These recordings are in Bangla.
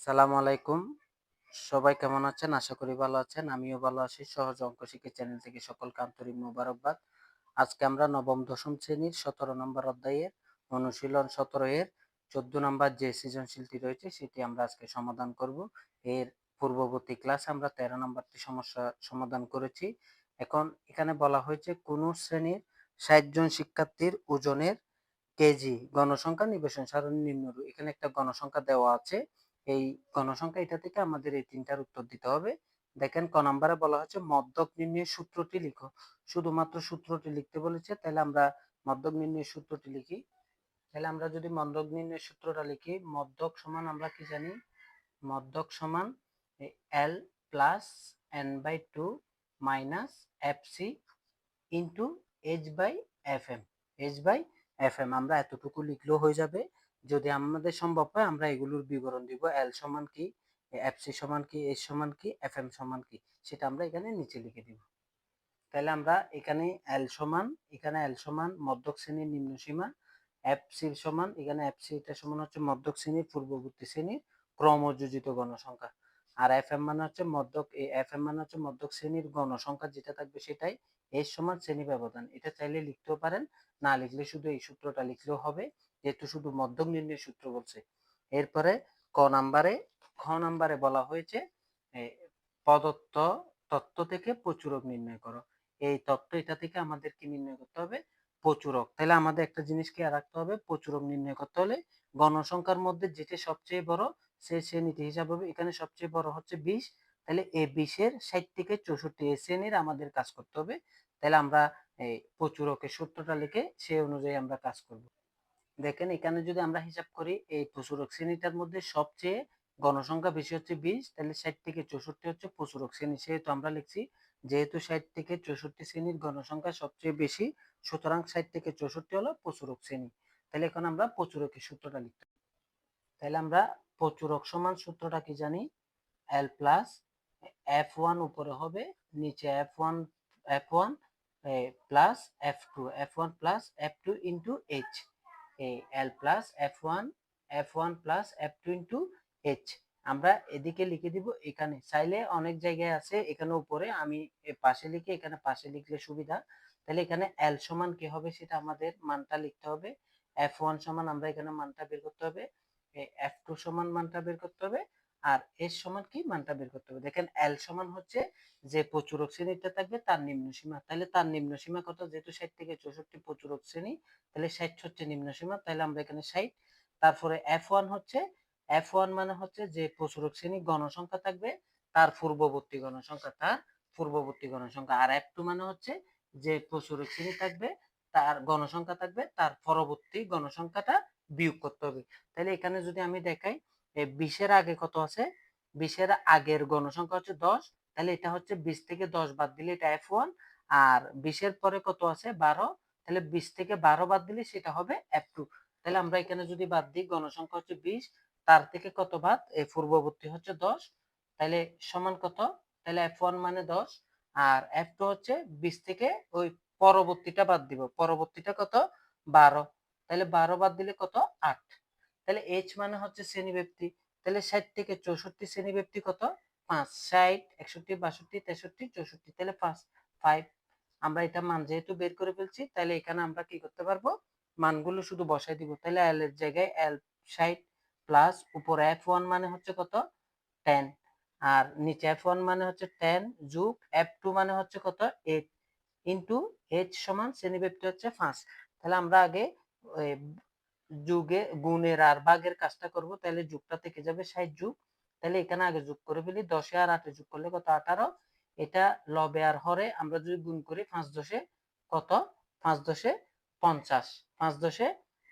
সালাম আলাইকুম। সবাই কেমন আছেন? আশা করি ভালো আছেন। আমিও ভালো আছি। সহজ অঙ্ক শিক্ষা চ্যানেল থেকে সকলকে আন্তরিক মোবারকবাদ। আজকে আমরা নবম, দশম শ্রেণির সতেরো নম্বর অধ্যায়ের অনুশীলন সতেরো এর চোদ্দ নম্বর যে সৃজনশীলটি রয়েছে, সেটি আমরা আজকে সমাধান করব। এর পূর্ববর্তী ক্লাস আমরা তেরো নম্বরটি সমস্যা সমাধান করেছি। এখন এখানে বলা হয়েছে কোন শ্রেণির ষাট জন শিক্ষার্থীর ওজনের কেজি গণসংখ্যা নিবেশন সারণী নিম্নরূপ। এখানে একটা গণসংখ্যা দেওয়া আছে। এই গণসংখ্যা এটা থেকে আমাদের এই তিনটার উত্তর দিতে হবে। দেখেন ক নম্বরে বলা হচ্ছে মদ্যক নির্ণয়ের সূত্রটি লিখো। শুধুমাত্র সূত্রটি লিখতে বলেছে, তাহলে আমরা মদ্যক নির্ণয়ের সূত্রটি লিখি। তাহলে আমরা যদি মদ্যক নির্ণয়ের সূত্রটা লিখি মদ্যক সমান আমরা কি জানি? মদ্যক সমান L plus N by two minus F C into H by F M H by F M আমরা এতটুকু লিখলেও হয়ে যাবে। যদি আমাদের সম্ভব হয়, আমরা এগুলোর বিবরণ দিব। এল সমান কি? এফ সি সমান কি? এইচ সমান কি? এফ এম সমান কি? সেটা আমরা এখানে নিচে লিখে দিব। তাহলে আমরা এখানে এল সমান, এখানে এল সমান, মধ্যক শ্রেণির নিম্ন সীমা। এফ সি সমান, এখানে এফ সি এটা সমান হচ্ছে মধ্যক শ্রেণির, পূর্ববর্তী শ্রেণির ক্রমযোজিত গণসংখ্যা। আর এফ এম মানে হচ্ছে মধ্যক এফ এম মানে হচ্ছে মধ্যক শ্রেণির গণসংখ্যা, যেটা থাকবে সেটাই এর সমান শ্রেণি ব্যবধান। এটা চাইলে লিখতেও পারেন, না লিখলে শুধু এই সূত্রটা লিখলেও হবে। যেহেতু শুধু মধ্যক নির্ণয় সূত্র বলছে। এরপরে ক নাম্বারে, খ নাম্বারে বলা হয়েছে প্রদত্ত তত্ত্ব থেকে প্রচুরক নির্ণয় করো। এই তত্ত্ব এটা থেকে আমাদের কি নির্ণয় করতে হবে প্রচুরক। তাহলে আমাদের একটা জিনিস কি রাখতে হবে, প্রচুরক নির্ণয় করতে হলে গণসংখ্যার মধ্যে যেটি সবচেয়ে বড়, সে শ্রেণীটি হিসাব হবে, এখানে সবচেয়ে বড় হচ্ছে বিশ। তাহলে এ বিশের ষাট থেকে চৌষট্টি এ শ্রেণির আমাদের কাজ করতে হবে। তাহলে আমরা প্রচুরকের সূত্রটা লিখে সে অনুযায়ী আমরা কাজ করব। দেখেন এখানে যদি আমরা হিসাব করি, এই প্রচুরক শ্রেণীটার মধ্যে সবচেয়ে গণসংখ্যা বেশি হচ্ছে বিশ, তাহলে ষাট থেকে চৌষট্টি হচ্ছে প্রচুরক শ্রেণি সেহেতু আমরা লিখছি, যেহেতু ষাট থেকে চৌষট্টি শ্রেণির গণসংখ্যা সবচেয়ে বেশি, সুতরাং ষাট থেকে চৌষট্টি হলো প্রচুরক শ্রেণি তাহলে এখন আমরা প্রচুরকের সূত্রটা লিখতে তাহলে আমরা প্রচুরক সমান সূত্রটা কি জানি? এল প্লাস এফ ওয়ান উপরে হবে, নিচে F one F one plus F two F one plus F two into H L plus F one F one plus F two into H আমরা এদিকে লিখে দিব এখানে। চাইলে অনেক জায়গায় আছে, এখানে উপরে। আমি পাশে লিখে, এখানে পাশে লিখলে সুবিধা। তাহলে এখানে এল সমান কি হবে সেটা আমাদের মানটা লিখতে হবে। এফ ওয়ান সমান আমরা এখানে মানটা বের করতে হবে। এফ টু সমান মানটা বের করতে হবে। আর এর সমান কি? মানটা বের করতে হবে। দেখেন, এল সমান হচ্ছে যে প্রচুরক শ্রেণীটা থাকবে, তার নিম্ন সীমা। তাহলে তার নিম্ন সীমা কত? যেহেতু ষাট থেকে চৌষট্টি প্রচুরক শ্রেণি তাহলে ষাট হচ্ছে নিম্ন সীমা, তাহলে আমরা এখানে ষাট। তারপরে এফ ওয়ান হচ্ছে, এফ ওয়ান মানে হচ্ছে যে প্রচুরক শ্রেণি গণসংখ্যা থাকবে, তার পূর্ববর্তী গণসংখ্যা তার পূর্ববর্তী গণসংখ্যা আর এফ টু মানে হচ্ছে যে প্রচুরক শ্রেণি থাকবে, তার গণসংখ্যা থাকবে, তার পরবর্তী গণসংখ্যাটা বিয়োগ করতে হবে। তাহলে এখানে যদি আমি দেখাই বিশের আগে কত আছে? বিশের আগের গণসংখ্যা হচ্ছে দশ। তাহলে এটা হচ্ছে বিশ থেকে দশ বাদ দিলে এটা এফ ওয়ান আর বিশের পরে কত আছে? বারো। তাহলে বিশ থেকে বারো বাদ দিলে সেটা হবে এফ টু তাহলে আমরা এখানে যদি বাদ দিই গণসংখ্যা হচ্ছে বিশ, তার থেকে কত বাদ? এই পূর্ববর্তী হচ্ছে দশ। তাহলে সমান কত? তাহলে এফ ওয়ান মানে দশ, আর এফ টু হচ্ছে বিশ থেকে ওই পরবর্তীটা বাদ দিব। পরবর্তীটা কত? বারো। তাহলে বারো বাদ দিলে কত? আট। তাহলে এইচ মানে হচ্ছে শ্রেণি ব্যক্তি তাহলে ষাট থেকে চৌষট্টি শ্রেণি ব্যক্তি কত? পাঁচ। ষাট, একষট্টি, বাষট্টি, তেষট্টি, চৌষট্টি। তাহলে পাঁচ। ফাইভ আমরা এটা মান যেহেতু বের করে ফেলছি, তাহলে এখানে আমরা কি করতে পারব? মানগুলো শুধু বসাই দিব। তাহলে এল এর জায়গায় এল ষাট প্লাস উপরে এফ ওয়ান মানে হচ্ছে কত? টেন আর নিচে এফ ওয়ান মানে হচ্ছে টেন যুগ এফ টু মানে হচ্ছে কত? এইট ইন্টু এইচ সমান শ্রেণি ব্যক্তি হচ্ছে পাঁচ। তাহলে আমরা আগে যুগে গুণের আর ভাগের কাজটা করব তাহলে যুগটা থেকে যাবে ষাট যুগ। তাহলে এখানে আগে যোগ করে ফেলি, দশে আর আটে যোগ করলে কত? আঠারো। এটা লবে আর হরে, আমরা যদি গুণ করি পাঁচ দশে কত? পাঁচ দশে পঞ্চাশ। পাঁচ দশে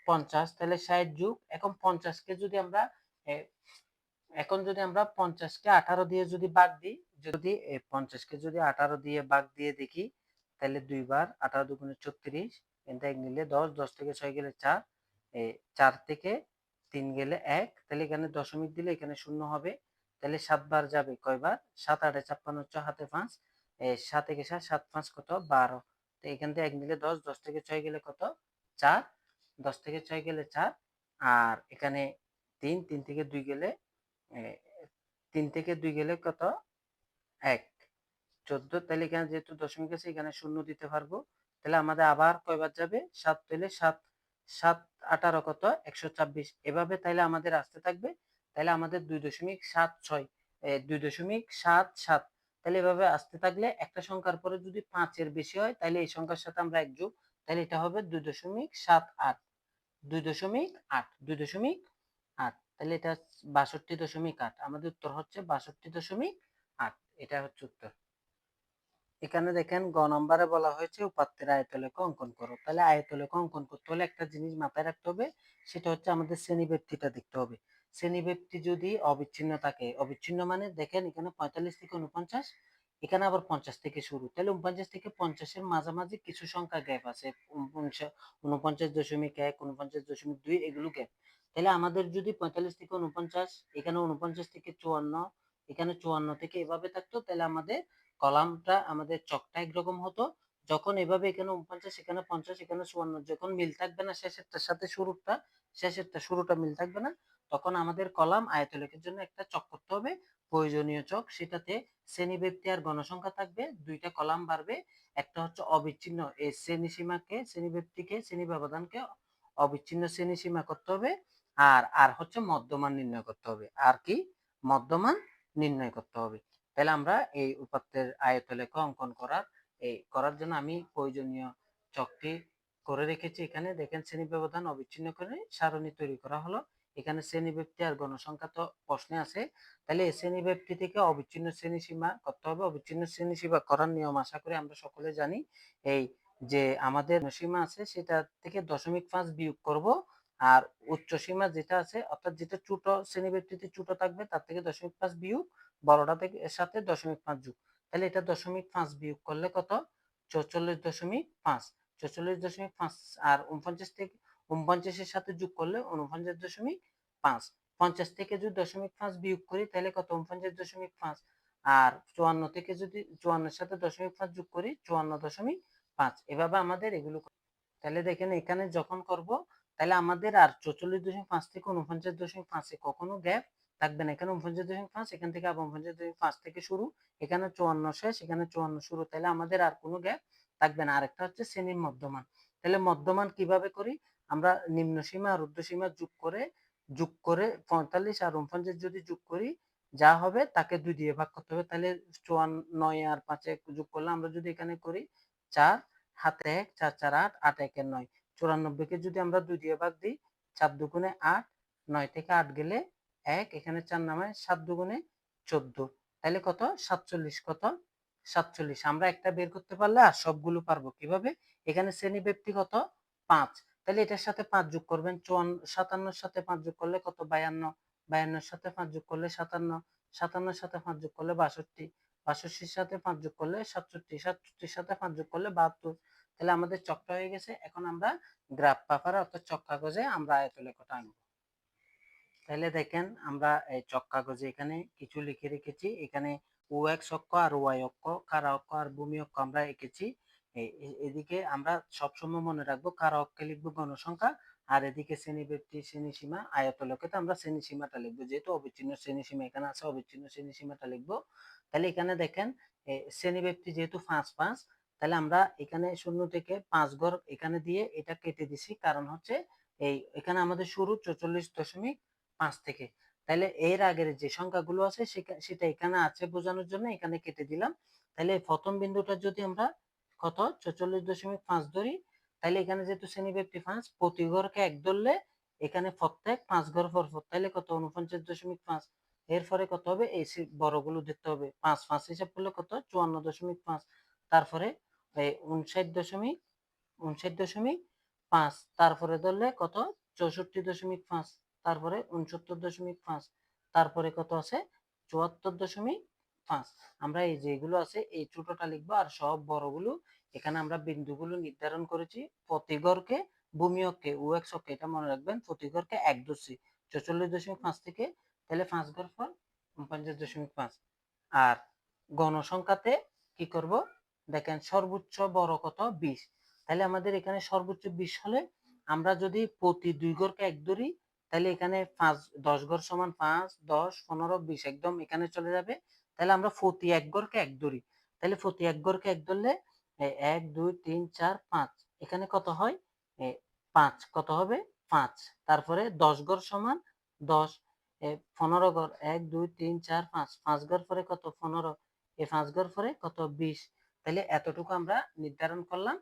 পঞ্চাশ তাহলে ষাট যুগ। এখন পঞ্চাশকে যদি আমরা এখন যদি আমরা পঞ্চাশকে আঠারো দিয়ে যদি বাঘ দিই, যদি পঞ্চাশকে যদি আঠারো দিয়ে বাঘ দিয়ে দেখি তাহলে দুইবার, আঠারো দুগুণে ছত্রিশ কিন্তু এক নিলে দশ দশ থেকে ছয় গেলে চার। চার থেকে তিন গেলে এক, তাহলে এখানে দশমিক দিলে এখানে শূন্য হবে। তাহলে সাতবার যাবে কয়বার? সাত আটে ছাপ্পান্ন হচ্ছে হাতে পাঁচ। সাত থেকে সাত সাত পাঁচ কত? বারো। তো এখান থেকে এক নিলে দশ দশ থেকে ছয় গেলে কত? চার। দশ থেকে ছয় গেলে চার। আর এখানে তিন তিন থেকে দুই গেলে তিন থেকে দুই গেলে কত? এক। চোদ্দ, তাহলে এখানে যেহেতু দশমিক আছে, এখানে শূন্য দিতে পারব। তাহলে আমাদের আবার কয়বার যাবে? সাত তাহলে সাত। সাত, আঠারো কত? একশো ছাব্বিশ। এভাবে তাহলে আমাদের আসতে থাকবে। তাহলে আমাদের দুই দশমিক সাত ছয় দুই দশমিক সাত সাত। তাহলে এভাবে আসতে থাকলে একটা সংখ্যার পরে যদি পাঁচের বেশি হয় তাহলে এই সংখ্যার সাথে আমরা এক যোগ তাহলে এটা হবে দুই দশমিক সাত আট। দুই দশমিক আট, দুই দশমিক আট। তাহলে এটা বাষট্টি দশমিক আট। আমাদের উত্তর হচ্ছে বাষট্টি দশমিক আট। এটা হচ্ছে উত্তর। এখানে দেখেন গ নম্বরে বলা হয়েছে, উপাত্তের আয়তলেখ অঙ্কন করো। তাহলে আয়তলেখ অঙ্কন করতে হলে একটা জিনিস মাথায় রাখতে হবে, সেটা হচ্ছে আমাদের শ্রেণীব্যক্তিটা দেখতে হবে। শ্রেণীব্যক্তি যদি অবিচ্ছিন্ন থাকে, অবিচ্ছিন্ন মানে দেখেন এখানে পঁয়তাল্লিশ থেকে উনপঞ্চাশ এখানে আবার পঞ্চাশ থেকে শুরু। তাহলে উনপঞ্চাশ থেকে পঞ্চাশের মাঝামাঝি কিছু সংখ্যা গ্যাপ আছে উনপঞ্চাশ দশমিক এক উনপঞ্চাশ দশমিক দুই এগুলো গ্যাপ। তাহলে আমাদের যদি পঁয়তাল্লিশ থেকে উনপঞ্চাশ এখানে উনপঞ্চাশ থেকে চুয়ান্ন, এখানে চুয়ান্ন থেকে এভাবে থাকতো, তাহলে আমাদের কলামটা আমাদের চকটা একরকম হতো। যখন এভাবে এখানে উনপঞ্চাশ, এখানে পঞ্চাশ, এখানে চুয়ান্ন, যখন মিল থাকবে না শেষেরটার সাথে শুরুটা শেষেরটা, শুরুটা মিল থাকবে না, তখন আমাদের কলাম আয়তলেখের জন্য একটা চক করতে হবে। প্রয়োজনীয় চক, সেটাতে শ্রেণি ব্যক্তি আর গণসংখ্যা থাকবে, দুইটা কলাম বাড়বে। একটা হচ্ছে অবিচ্ছিন্ন এই শ্রেণি সীমাকে শ্রেণি ব্যক্তিকে শ্রেণি ব্যবধানকে অবিচ্ছিন্ন শ্রেণি সীমা করতে হবে। আর আর হচ্ছে মধ্যমান নির্ণয় করতে হবে। আর কি? মধ্যমান নির্ণয় করতে হবে। তাহলে আমরা এই উপাত্তের আয়তলেখ অঙ্কন করার, এই করার জন্য আমি প্রয়োজনীয় চকটি করে রেখেছি এখানে। দেখেন শ্রেণি ব্যবধান অবিচ্ছিন্ন করে সারণী তৈরি করা হলো। এখানে শ্রেণি ব্যক্তি আর গণসংখ্যা তো প্রশ্নে আছে। তাহলে এই শ্রেণি ব্যক্তি থেকে অবিচ্ছিন্ন শ্রেণি সীমা করতে হবে। অবিচ্ছিন্ন শ্রেণি সীমা করার নিয়ম আশা করি আমরা সকলে জানি। এই যে আমাদের সীমা আছে সেটা থেকে দশমিক পাঁচ বিয়োগ করব আর উচ্চ সীমা যেটা আছে, অর্থাৎ যেটা ছোট শ্রেণি ব্যক্তিতে ছোট থাকবে, তার থেকে দশমিক পাঁচ বিয়োগ বড়টা থেকে, এর সাথে দশমিক পাঁচ যোগ। তাহলে এটা দশমিক পাঁচ বিয়োগ করলে কত? চৌচল্লিশ দশমিক পাঁচ। চৌচল্লিশ দশমিক পাঁচ আর উনপঞ্চাশ থেকে, উনপঞ্চাশের সাথে যোগ করলে উনপঞ্চাশ দশমিক পাঁচ। পঞ্চাশ থেকে যদি দশমিক পাঁচ বিয়োগ করি, তাহলে কত? উনপঞ্চাশ দশমিক পাঁচ। আর চুয়ান্ন থেকে যদি, চুয়ান্নর সাথে দশমিক পাঁচ যোগ করি, চুয়ান্ন দশমিক পাঁচ। এভাবে আমাদের এগুলো তাহলে দেখেন এখানে যখন করব, তাহলে আমাদের আর চৌচল্লিশ দশমিক পাঁচ থেকে উনপঞ্চাশ দশমিক পাঁচে কখনো গ্যাপ থাকবে না। এখানে উনপঞ্চাশ দশমিক পাঁচ, এখান থেকে আবার উনপঞ্চাশ দশমিক পাঁচ থেকে শুরু। এখানে চুয়ান্ন শেষ, এখানে চুয়ান্ন শুরু। তাহলে আমাদের আর কোনো গ্যাপ থাকবে না। আরেকটা হচ্ছে শ্রেণির মধ্যমান। তাহলে মধ্যমান কীভাবে করি? আমরা নিম্ন সীমা আর ঊর্ধ্ব সীমা যোগ করে যোগ করে পঁয়তাল্লিশ আর উনপঞ্চাশ যদি যোগ করি, যা হবে তাকে দুই দিয়ে ভাগ করতে হবে। তাহলে চুয়ান্ন, নয় আর পাঁচে যোগ করলে আমরা যদি এখানে করি চার হাতে এক, চার চার আট আট একের নয়। চুরানব্বইকে যদি আমরা দুই দিয়ে ভাগ দিই, চার দুগুণে আট, নয় থেকে আট গেলে এক, এখানে চার নামায় সাত দুগুণে চোদ্দ। তাহলে কত? সাতচল্লিশ। কত? সাতচল্লিশ। আমরা একটা বের করতে পারলে আর সবগুলো পারব কীভাবে? এখানে শ্রেণি ব্যক্তি কত? পাঁচ। তাহলে এটার সাথে পাঁচ যোগ করবেন। চুয়ান্ন সাতান্নর সাথে পাঁচ যোগ করলে কত? বায়ান্ন। বায়ান্নর সাথে পাঁচ যোগ করলে সাতান্ন। সাতান্নর সাথে পাঁচ যোগ করলে বাষট্টি। বাষট্টির সাথে পাঁচ যোগ করলে সাতষট্টি। সাতষট্টির সাথে পাঁচ যোগ করলে বাহাত্তর। তাহলে আমাদের চকটা হয়ে গেছে। এখন আমরা গ্রাফ পেপারে অর্থাৎ চক কাগজে আমরা আয়তলেখটা আনব। তাহলে দেখেন আমরা এই চক কাগজে এখানে কিছু লিখে রেখেছি। এখানে ও এক্স অক্ষ আর ওয়াই অক্ষ কারা অক্ষ আর ভূমি অক্ষ আমরা এঁকেছি। এদিকে আমরা সবসময় মনে রাখব কারা অক্ষে লিখব গণসংখ্যা আর এদিকে শ্রেণি ব্যক্তি শ্রেণি সীমা আয়তলকে তো আমরা শ্রেণি সীমাটা লিখব। যেহেতু অবিচ্ছিন্ন শ্রেণি সীমা এখানে আছে, অবিচ্ছিন্ন শ্রেণি সীমাটা লিখব। তাহলে এখানে দেখেন শ্রেণি ব্যক্তি যেহেতু পাঁচ পাঁচ, তাহলে আমরা এখানে শূন্য থেকে পাঁচ ঘর এখানে দিয়ে এটা কেটে দিছি। কারণ হচ্ছে, এই, এখানে আমাদের শুরু চৌচল্লিশ দশমিক পাঁচ থেকে। তাহলে এর আগের যে সংখ্যাগুলো আছে সেটা এখানে আছে বোঝানোর জন্য, এখানে কেটে দিলাম। তাহলে প্রথম বিন্দুটা যদি আমরা কত? চৌচল্লিশ দশমিক পাঁচ ধরি তাহলে এখানে যেহেতু শ্রেণি ব্যক্তি পাঁচ প্রতি ঘরকে এক ধরলে এখানে প্রত্যেক পাঁচ ঘর পর পর তাহলে কত? উনপঞ্চাশ দশমিক পাঁচ। এরপরে কত হবে? এই বড়গুলো দেখতে হবে। পাঁচ পাঁচ হিসাব করলে কত? চুয়ান্ন দশমিক পাঁচ। তারপরে উনষাট দশমিক উনষাট দশমিক পাঁচ। তারপরে ধরলে কত? চৌষট্টি দশমিক পাঁচ। তারপরে উনসত্তর দশমিক পাঁচ, তারপরে কত আছে? চুয়াত্তর দশমিক পাঁচ। আমরা এই যেগুলো আছে, এই ছোটটা লিখব আর সব বড়গুলো এখানে আমরা বিন্দুগুলো নির্ধারণ করেছি। প্রতি ঘরকে ভূমি অক্ষে ও এক্স অক্ষে এটা মনে রাখবেন প্রতিগড়কে এক দশি চৌচল্লিশ দশমিক পাঁচ থেকে, তাহলে পাঁচ ঘর পর পঞ্চাশ দশমিক পাঁচ। আর গণসংখ্যাতে কি করব? দেখেন সর্বোচ্চ বড় কত? বিশ। তাহলে আমাদের এখানে সর্বোচ্চ বিশ হলে আমরা যদি প্রতি দুই ঘরকে এক ধরি তাহলে এখানে পাঁচ, দশ ঘর সমান পাঁচ, দশ, পনেরো, বিশ একদম এখানে চলে যাবে। তাহলে আমরা প্রতি এক ঘরকে এক ধরি তাহলে প্রতি এক ঘরকে এক ধরলে এক, দুই, তিন, চার, পাঁচ। এখানে কত হয়? পাঁচ। কত হবে? পাঁচ। তারপরে দশ ঘর সমান দশ। পনেরো ঘর, এক, দুই, তিন, চার, পাঁচ। পাঁচ ঘর পরে কত? পনেরো। এই পাঁচ ঘর পরে কত? বিশ। তাহলে এতটুকু আমরা নির্ধারণ করলাম।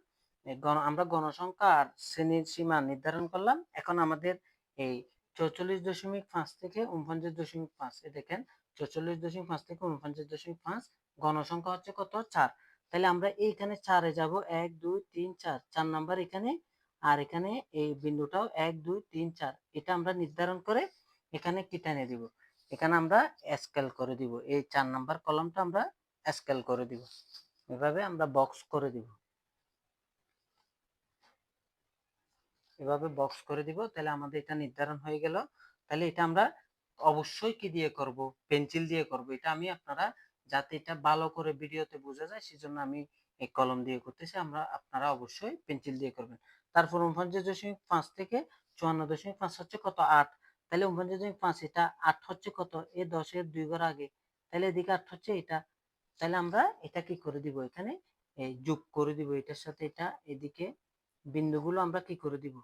আমরা গণসংখ্যা আর শ্রেণির সীমা নির্ধারণ করলাম। এখন আমাদের এই চৌচল্লিশ দশমিক পাঁচ থেকে উনপঞ্চাশ দশমিক পাঁচ। এ দেখেন, চৌচল্লিশ দশমিক পাঁচ থেকে উনপঞ্চাশ দশমিক পাঁচ, গণসংখ্যা হচ্ছে কত? চার। তাহলে আমরা এইখানে চারে যাব, এক, দুই, তিন, চার। চার নাম্বার এখানে, আর এখানে এই বিন্দুটাও এক, দুই, তিন, চার। এটা আমরা নির্ধারণ করে এখানে কিটানে দিব? এখানে আমরা স্কেল করে দিব। এই চার নাম্বার কলমটা আমরা স্কেল করে দিব। এভাবে আমরা বক্স করে দিব। এভাবে বক্স করে দিব, তাহলে আমাদের এটা নির্ধারণ হয়ে গেল। তাহলে এটা আমরা অবশ্যই কি দিয়ে করব? পেন্সিল দিয়ে করব। এটা আমি আপনারা যাতে এটা ভালো করে ভিডিওতে বোঝা যায়, সেজন্য আমি এই কলম দিয়ে করতেছি। আমরা, আপনারা অবশ্যই পেন্সিল দিয়ে করবেন। তারপর উনপঞ্চাশ দশমিক পাঁচ থেকে চুয়ান্ন দশমিক পাঁচ হচ্ছে কত? আট। তাহলে উনপঞ্চাশ দশমিক পাঁচ, এটা আট হচ্ছে কত? এ দশের দুই ঘর আগে। তাহলে এদিকে আট হচ্ছে এটা। তাহলে আমরা এটা কি করে দিব? এখানে যোগ করে দিব। এটার সাথে এটা এদিকে বিন্দুগুলো আমরা কি করে দিব?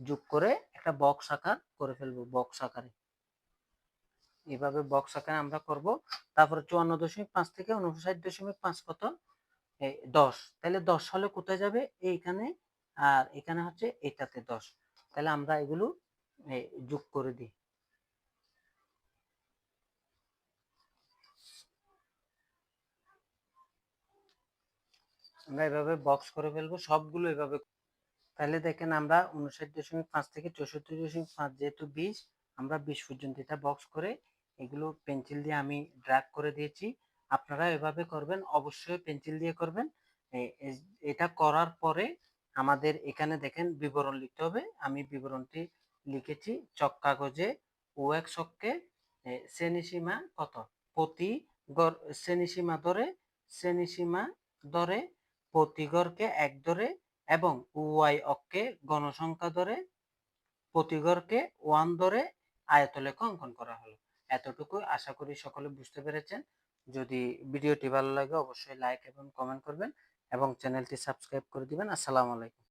যোগ করে একটা বক্স আকার করে ফেলব বক্স আকারে। এভাবে বক্স আকারে আমরা করব। তারপরে চুয়ান্ন দশমিক পাঁচ থেকে উনষাট দশমিক পাঁচ কত? দশ। তাহলে দশ হলে কোথায় যাবে? এইখানে। আর এখানে হচ্ছে এটাতে দশ। তাহলে আমরা এগুলো যোগ করে দিই। আমরা এভাবে বক্স করে ফেলব। সবগুলো এভাবে তাহলে দেখেন আমরা উনষাট দশমিক পাঁচ থেকে চৌষট্টি দশমিক পাঁচ যেহেতু বিশ, আমরা বিশ পর্যন্ত এটা বক্স করে এগুলো পেন্সিল দিয়ে আমি ড্রাগ করে দিয়েছি। আপনারা এভাবে করবেন, অবশ্যই পেন্সিল দিয়ে করবেন। এটা করার পরে আমাদের এখানে দেখেন বিবরণ লিখতে হবে। আমি বিবরণটি লিখেছি, চক কাগজে ও এক ছককে শ্রেণীসীমা কত? প্রতি গড়, শ্রেণীসীমা ধরে শ্রেণীসীমা ধরে প্রতি গড়কে এক ধরে এবং ওয়াই অক্ষে গণসংখ্যা ধরে, প্রতিঘরকে ওয়ান ধরে আয়তলেখ অঙ্কন করা হলো। এতটুকু আশা করি সকলে বুঝতে পেরেছেন। যদি ভিডিওটি ভালো লাগে, অবশ্যই লাইক এবং কমেন্ট করবেন এবং চ্যানেলটি সাবস্ক্রাইব করে দিবেন। আসসালামু আলাইকুম।